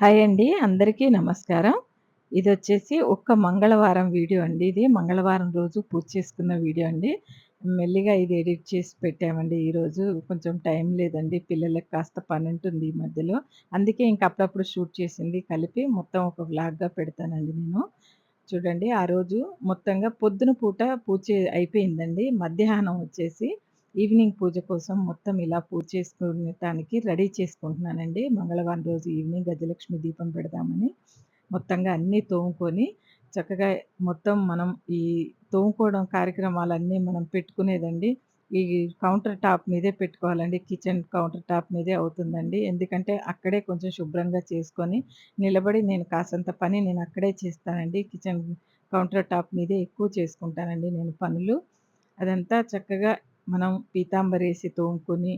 Hi అండి. అందరికీ నమస్కారం. ఇది వచ్చేసి ఒక్క మంగళవారం వీడియో అండి ఇది. మంగళవారం రోజు పూజ చేసుకున్న వీడియో అండి. మెల్లిగా ఇది ఎడిట్ చేసి పెట్టామండి ఈరోజు. కొంచెం టైం లేదండి. పిల్లలకి కాస్త పని ఉంటుంది ఈ మధ్యలో. అందుకే ఇంక అప్పుడప్పుడు షూట్ చేసింది కలిపి మొత్తం ఒక వ్లాగ్‌గా పెడతానండి నేను. చూడండి ఆ రోజు మొత్తంగా పొద్దున పూట పూజ అయిపోయిందండి. మధ్యాహ్నం వచ్చేసి ఈవినింగ్ పూజ కోసం మొత్తం ఇలా పూజ చేసుకునేటానికి రెడీ చేసుకుంటున్నానండి. మంగళవారం రోజు ఈవినింగ్ గజలక్ష్మి దీపం పెడదామని. మొత్తంగా అన్నీ తోముకొని చక్కగా మొత్తం మనం ఈ తోముకోవడం కార్యక్రమాలన్నీ మనం పెట్టుకునేదండి. ఈ కౌంటర్ టాప్ మీదే పెట్టుకోవాలండి. కిచెన్ కౌంటర్ టాప్ మీదే అవుతుందండి. ఎందుకంటే అక్కడే కొంచెం శుభ్రంగా చేసుకొని నిలబడి నేను కాసంత పని నేను అక్కడే చేస్తానండి. కిచెన్ కౌంటర్ టాప్ మీదే ఎక్కువ చేసుకుంటానండి నేను పనులు. అదంతా చక్కగా మనం పీతాంబరేసి తోముకొని,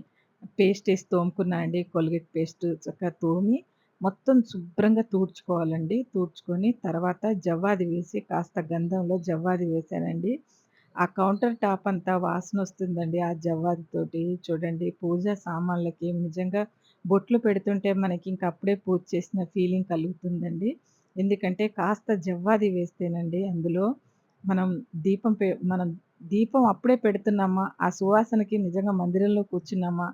పేస్టేసి తోముకున్నా అండి. కోల్గేట్ పేస్ట్ చక్కగా తోమి, మొత్తం శుభ్రంగా తూడ్చుకోవాలండి. తూడ్చుకొని తర్వాత జవ్వాది వేసి కాస్త గంధంలో జవ్వాది వేశానండి. ఆ కౌంటర్ టాప్ అంతా వాసన వస్తుందండి ఆ జవ్వాదితోటి. చూడండి పూజా సామాన్లకి నిజంగా బొట్లు పెడుతుంటే మనకి ఇంక అప్పుడే పూజ చేసిన ఫీలింగ్ కలుగుతుందండి. ఎందుకంటే కాస్త జవ్వాది వేస్తేనండి అందులో మనం దీపం పె మనం దీపం అప్పుడే పెడుతున్నామా, ఆ సువాసనకి నిజంగా మందిరంలో కూర్చున్నామా,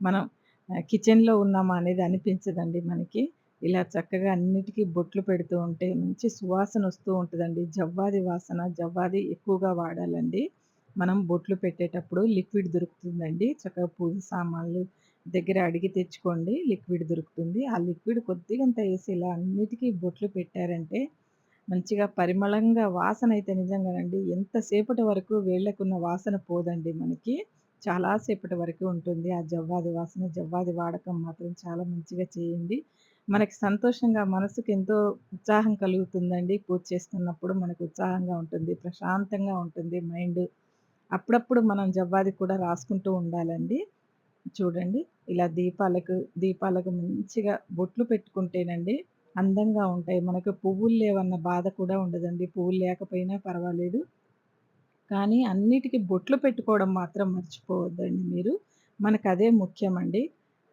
మనం ఆహ్, కిచెన్‌లో ఉన్నామా అనేది అనిపించదండి మనకి. ఇలా చక్కగా అన్నిటికి బొట్లు పెడుతూ ఉంటే మంచి సువాసన వస్తూ ఉంటదండి. జవ్వాది వాసన, జవ్వాది ఎక్కువగా వాడాలండి. మనం బొట్లు పెట్టేటప్పుడు లిక్విడ్ దొరుకుతుందండి. చక్కగా పూజ సామాన్లు దగ్గర అడిగి తెచ్చుకోండి. లిక్విడ్ దొరుకుతుంది. ఆ లిక్విడ్ కొద్దిగంత ఏసి ఇలా అన్నిటికి బొట్లు పెట్టారంటే మంచిగా పరిమళంగా వాసన అయితే నిజంగానండి ఎంతసేపటి వరకు వేళ్ళకున్న వాసన పోదండి మనకి. చాలా సేపటి వరకు ఉంటుంది. ఆ జవ్వాది వాసన, జవ్వాది వాడకం మాత్రం చాలా మంచిగా చేయండి. మనకి సంతోషంగా మనసుకు ఎంతో ఉత్సాహం కలుగుతుందండి. పూజ చేస్తున్నప్పుడు మనకు ఉత్సాహంగా ఉంటుంది. ప్రశాంతంగా ఉంటుంది మైండ్ అప్పుడప్పుడు మనం జవ్వాది కూడా రాసుకుంటూ ఉండాలండి. చూడండి ఇలా దీపాలకు దీపాలకు మంచిగా బొట్లు పెట్టుకుంటేనండి అందంగా ఉంటాయి. మనకు పువ్వులు లేవన్న బాధ కూడా ఉండదండి. పువ్వులు లేకపోయినా పర్వాలేదు. కానీ అన్నిటికీ బొట్లు పెట్టుకోవడం మాత్రం మర్చిపోవద్దండి మీరు. మనకు అదే ముఖ్యమండి.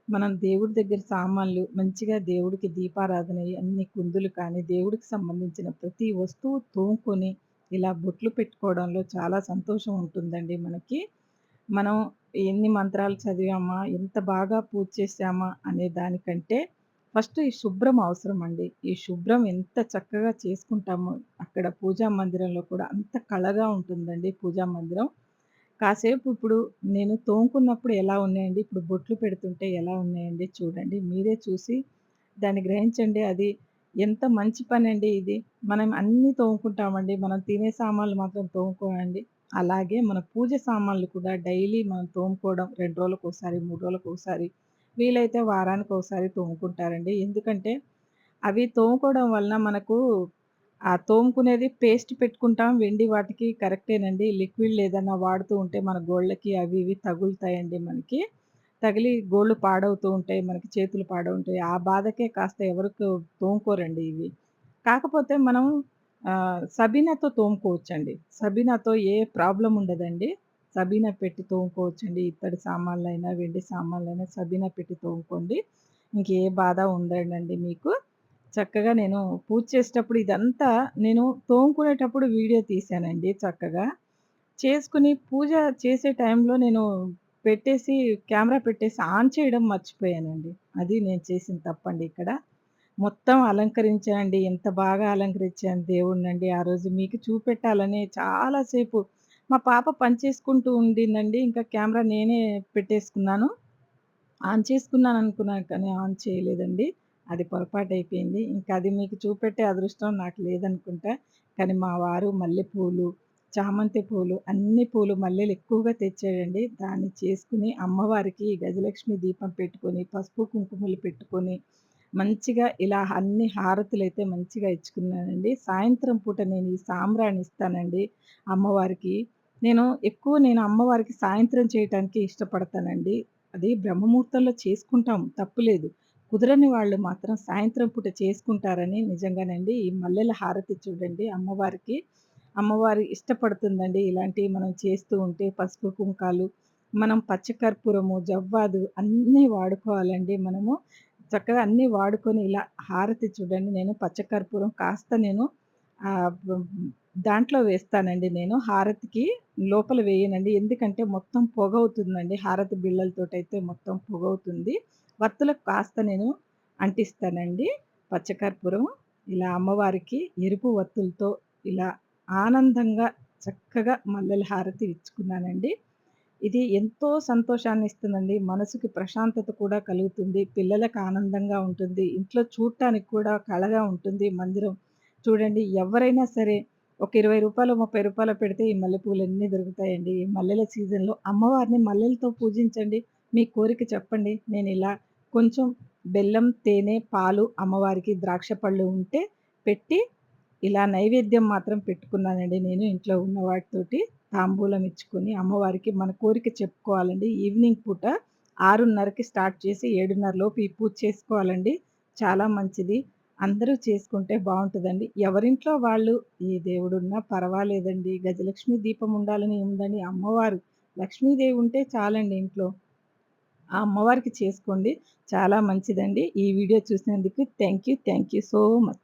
మనం దేవుడి దగ్గర సామాన్లు మంచిగా దేవుడికి దీపారాధన అన్ని కుందులు కానీ, దేవుడికి సంబంధించిన ప్రతి వస్తువు తోముకొని ఇలా బొట్లు పెట్టుకోవడంలో చాలా సంతోషం ఉంటుందండి మనకి. మనం ఎన్ని మంత్రాలు చదివామా, ఎంత బాగా పూజ చేశామా అనే దానికంటే ఫస్ట్ ఈ శుభ్రం అవసరమండి. ఈ శుభ్రం ఎంత చక్కగా చేసుకుంటామో అక్కడ పూజా మందిరంలో కూడా అంత కళగా ఉంటుందండి పూజా మందిరం. కాసేపు ఇప్పుడు నేను తోముకున్నప్పుడు ఎలా ఉన్నాయండి, ఇప్పుడు బొట్లు పెడుతుంటే ఎలా ఉన్నాయండి చూడండి. మీరే చూసి దాన్ని గ్రహించండి. అది ఎంత మంచి పని అండి ఇది. మనం అన్నీ తోముకుంటామండి. మనం తినే సామాన్లు మాత్రం తోముకోమండి. అలాగే మన పూజ సామాన్లు కూడా డైలీ మనం తోముకోవడం రెండు రోజులకు ఒకసారి మూడు రోజులకు ఒకసారి వీలైతే వారానికోసారి తోముకుంటారండి. ఎందుకంటే అవి తోముకోవడం వలన మనకు ఆ తోముకునేది పేస్ట్ పెట్టుకుంటాం. వెండి వాటికి కరెక్టేనండి. లిక్విడ్ ఏదన్నా వాడుతూ ఉంటే మన గోళ్ళకి అవి ఇవి తగులుతాయండి మనకి. తగిలి గోళ్ళు పాడవుతూ ఉంటాయి. మనకి చేతులు పాడవుంటాయి. ఆ బాధకే కాస్త ఎవరికి తోముకోరండి ఇవి. కాకపోతే మనం సబీనాతో తోముకోవచ్చండి. సబీనాతో ఏ ప్రాబ్లం ఉండదండి. సబీనా పెట్టి తోముకోవచ్చండి. ఇత్తడి సామాన్లైనా, వెండి సామాన్లైనా సబీనా పెట్టి తోముకోండి. ఇంకే బాధ ఉండదండి మీకు. చక్కగా నేను పూజ చేసేటప్పుడు ఇదంతా నేను తోముకునేటప్పుడు వీడియో తీశానండి చక్కగా. చేసుకొని పూజ చేసే టైంలో నేను పెట్టేసి కెమెరా పెట్టేసి ఆన్ చేయడం మర్చిపోయానండి. అది నేను చేసిన తప్పండి ఇక్కడ. మొత్తం అలంకరించానండి. ఎంత బాగా అలంకరించాను దేవుడినండి. ఆ రోజు మీకు చూపెట్టాలని చాలాసేపు మా పాప పని చేసుకుంటూ ఉండిందండి. ఇంకా కెమెరా నేనే పెట్టేసుకున్నాను. ఆన్ చేసుకున్నాను అనుకున్నాను కానీ ఆన్ చేయలేదండి. అది పొరపాటు అయిపోయింది ఇంకా అది మీకు చూపెట్టే అదృష్టం నాకు లేదనుకుంటా. కానీ మా వారు మల్లెపూలు, చామంతి పూలు, అన్ని పూలు మల్లెలు ఎక్కువగా తెచ్చాడండి. దాన్ని చేసుకుని అమ్మవారికి గజలక్ష్మి దీపం పెట్టుకొని, పసుపు, కుంకుమలు పెట్టుకొని, మంచిగా ఇలా అన్ని హారతులైతే మంచిగా ఇచ్చుకున్నానండి. సాయంత్రం పూట నేను ఈ సాంబ్రాణి ఇస్తానండి అమ్మవారికి. నేను ఎక్కువ నేను అమ్మవారికి సాయంత్రం చేయటానికి ఇష్టపడతానండి. అది బ్రహ్మముహూర్తంలో చేసుకుంటాం తప్పులేదు. కుదరని వాళ్ళు మాత్రం సాయంత్రం పూట చేసుకుంటారని నిజంగానండి ఈ మల్లెల హారతి చూడండి అమ్మవారికి. అమ్మవారి ఇష్టపడుతుందండి ఇలాంటివి మనం చేస్తూ ఉంటే పసుపు, కుంకాలు, మనం పచ్చకర్పూరము, జవ్వాదు అన్నీ వాడుకోవాలండి మనము. చక్కగా అన్నీ వాడుకొని ఇలా హారతి చూడండి నేను పచ్చకర్పూరం కాస్త నేను దాంట్లో వేస్తానండి నేను. హారతికి లోపల వేయనండి. ఎందుకంటే మొత్తం పొగవుతుందండి. హారతి బిళ్ళలతోటైతే మొత్తం పొగవుతుంది. వత్తులకు కాస్త నేను అంటిస్తానండి పచ్చకర్పూరం. ఇలా అమ్మవారికి ఎరుపు వత్తులతో ఇలా ఆనందంగా చక్కగా మల్లెల హారతి ఇచ్చుకున్నానండి. ఇది ఎంతో సంతోషాన్ని ఇస్తుందండి మనసుకి ప్రశాంతత కూడా కలుగుతుంది. పిల్లలకు ఆనందంగా ఉంటుంది. ఇంట్లో చూడటానికి కూడా కళగా ఉంటుంది మందిరం. చూడండి ఎవరైనా సరే ఒక ఇరవై రూపాయలు ముప్పై రూపాయలు పెడితే ఈ మల్లెపూలన్నీ దొరుకుతాయండి. ఈ మల్లెల సీజన్‌లో అమ్మవారిని మల్లెలతో పూజించండి. మీ కోరిక చెప్పండి. నేను ఇలా కొంచెం బెల్లం, తేనె, పాలు అమ్మవారికి ద్రాక్ష పళ్ళు ఉంటే పెట్టి ఇలా నైవేద్యం మాత్రం పెట్టుకున్నానండి నేను ఇంట్లో ఉన్న వాటితోటి. తాంబూలం ఇచ్చుకొని అమ్మవారికి మన కోరిక చెప్పుకోవాలండి. ఈవినింగ్ పూట 6:30కి స్టార్ట్ చేసి ఏడున్నరలోపు ఈ పూజ చేసుకోవాలండి. చాలా మంచిది. అందరూ చేసుకుంటే బాగుంటుందండి ఎవరింట్లో వాళ్ళు ఏ దేవుడున్నా పర్వాలేదండి. గజలక్ష్మి దీపం ఉండాలని ఉందని అమ్మవారు లక్ష్మీదేవి ఉంటే చాలండి ఇంట్లో. ఆ అమ్మవారికి చేసుకోండి. చాలా మంచిదండి. ఈ వీడియో చూసినందుకు thank you. Thank you so much.